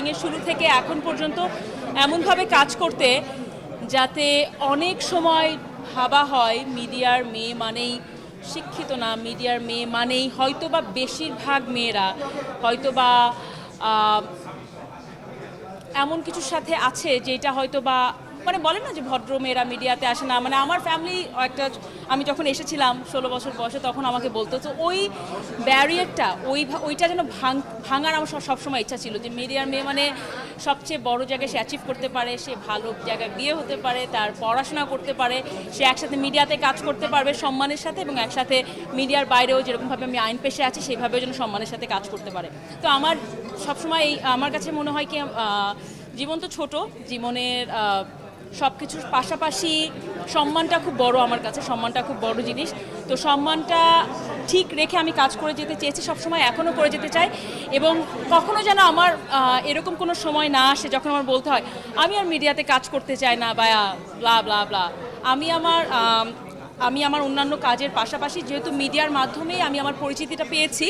শুটিংয়ের শুরু থেকে এখন পর্যন্ত এমনভাবে কাজ করতে যাতে অনেক সময় ভাবা হয় মিডিয়ার মেয়ে মানেই শিক্ষিত না, মিডিয়ার মেয়ে মানেই হয়তোবা বেশিরভাগ মেয়েরা হয়তোবা বা এমন কিছুর সাথে আছে যেটা হয়তো বা মানে বলেন না যে ভদ্র মেয়েরা মিডিয়াতে আসে না। মানে আমার ফ্যামিলি একটা, আমি যখন এসেছিলাম ষোলো বছর বয়সে, তখন আমাকে বলতো তো ওই ব্যারিয়ারটা ওই ওইটা যেন ভাঙ, ভাঙার আমার সবসময় ইচ্ছা ছিল যে মিডিয়ার মেয়ে মানে সবচেয়ে বড় জায়গায় সে অ্যাচিভ করতে পারে, সে ভালো জায়গায় বিয়ে হতে পারে, তার পড়াশোনা করতে পারে, সে একসাথে মিডিয়াতে কাজ করতে পারবে সম্মানের সাথে এবং একসাথে মিডিয়ার বাইরেও যেরকমভাবে আমি আইন পেশে আছি সেইভাবেও যেন সম্মানের সাথে কাজ করতে পারে। তো আমার সবসময় এই, আমার কাছে মনে হয় কি জীবন তো ছোট, জীবনের সব কিছুর পাশাপাশি সম্মানটা খুব বড় আমার কাছে, সম্মানটা খুব বড় জিনিস। তো সম্মানটা ঠিক রেখে আমি কাজ করে যেতে চেয়েছি, সবসময় এখনও করে যেতে চাই এবং কখনো যেন আমার এরকম কোনো সময় না আসে যখন আমার বলতে হয়, আমি আর মিডিয়াতে কাজ করতে চাই না বা ব্লা ব্লা আমি আমার আম, আমি আমার অন্যান্য কাজের পাশাপাশি যেহেতু মিডিয়ার মাধ্যমেই আমি আমার পরিচিতিটা পেয়েছি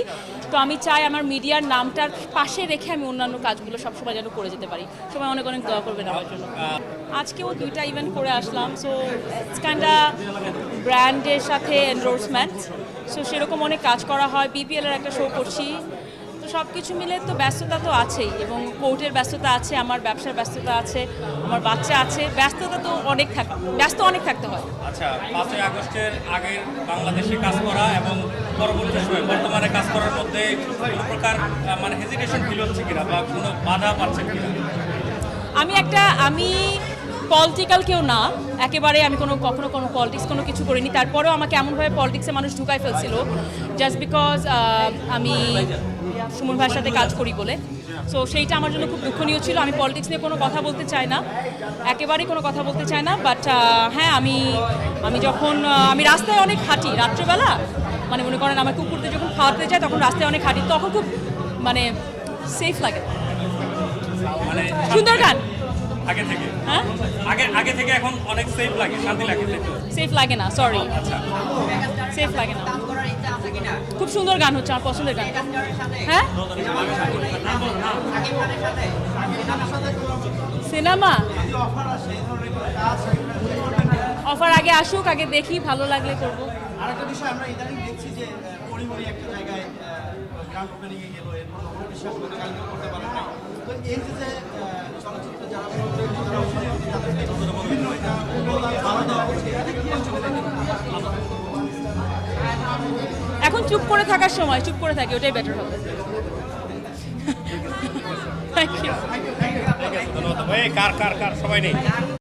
তো আমি চাই আমার মিডিয়ার নামটার পাশে রেখে আমি অন্যান্য কাজগুলো সবসময় যেন করে যেতে পারি। সবাই অনেক অনেক দোয়া করবেন আমার জন্য। আজকেও দুইটা ইভেন্ট করে আসলাম সো কাইন্ডা ব্র্যান্ডের সাথে এন্ডোর্সমেন্ট সো সেরকম অনেক কাজ করা হয়। বিপিএল এর একটা শো করছি। সব কিছু মিলে তো ব্যস্ততা তো আছেই এবং কোর্টের ব্যস্ততা আছে আমার ব্যবসার ব্যস্ততা আছে আমার বাচ্চা আছে ব্যস্ততা তো অনেক থাকে ব্যস্ত অনেক থাকতে হয়। আচ্ছা পাঁচই আগস্টের আগের বাংলাদেশে কাজ করা এবং পরবর্তী সময় বর্তমানে কাজ করার মধ্যে কোনো প্রকার মানে হেজিটেশন ফিল হচ্ছে কিনা বা কোনো বাধা পাচ্ছেন কিনা? আমি একটা আমি পলিটিক্যাল কেউ না একেবারে আমি কোনো কখনো কোনো পলিটিক্স কোনো কিছু করিনি। তারপরেও আমাকে এমনভাবে পলিটিক্সে মানুষ ঢুকাই ফেলছিল জাস্ট বিকজ আমি সুমন ভাইয়ের সাথে কাজ করি বলে। সো সেইটা আমার জন্য খুব দুঃখনীয় ছিল। আমি পলিটিক্স নিয়ে কোনো কথা বলতে চাই না। একেবারেই কোনো কথা বলতে চাই না বাট হ্যাঁ আমি আমি যখন আমি রাস্তায় অনেক হাঁটি রাত্রেবেলা। মানে মনে করেন আমার কুকুরদের যখন খাওয়াতে যায় তখন রাস্তায় অনেক হাঁটি। তখন খুব মানে সেফ লাগে। মানে সুন্দর গান। আগে থেকে? হ্যাঁ? আগে আগে থেকে এখন অনেক সেফ লাগে শান্তি লাগে সেফ লাগে না সরি আচ্ছা। সেফ লাগে না। খুব সুন্দর গান হচ্ছে আমার পছন্দের গান। হ্যাঁ? সিনেমা? অফার আগে আসুক আগে দেখি ভালো লাগলে করব। আরেকটা বিষয় আমরা ইদানিং দেখছি যে পরিমরি একটা জায়গায় ওপেনিং এ গেল এরপর বিশ্বাস করতে পারে না তো এই যে এখন চুপ করে থাকার সময়, চুপ করে থাকি, ওটাই বেটার হবে। কার কার কার? সবাই নেই।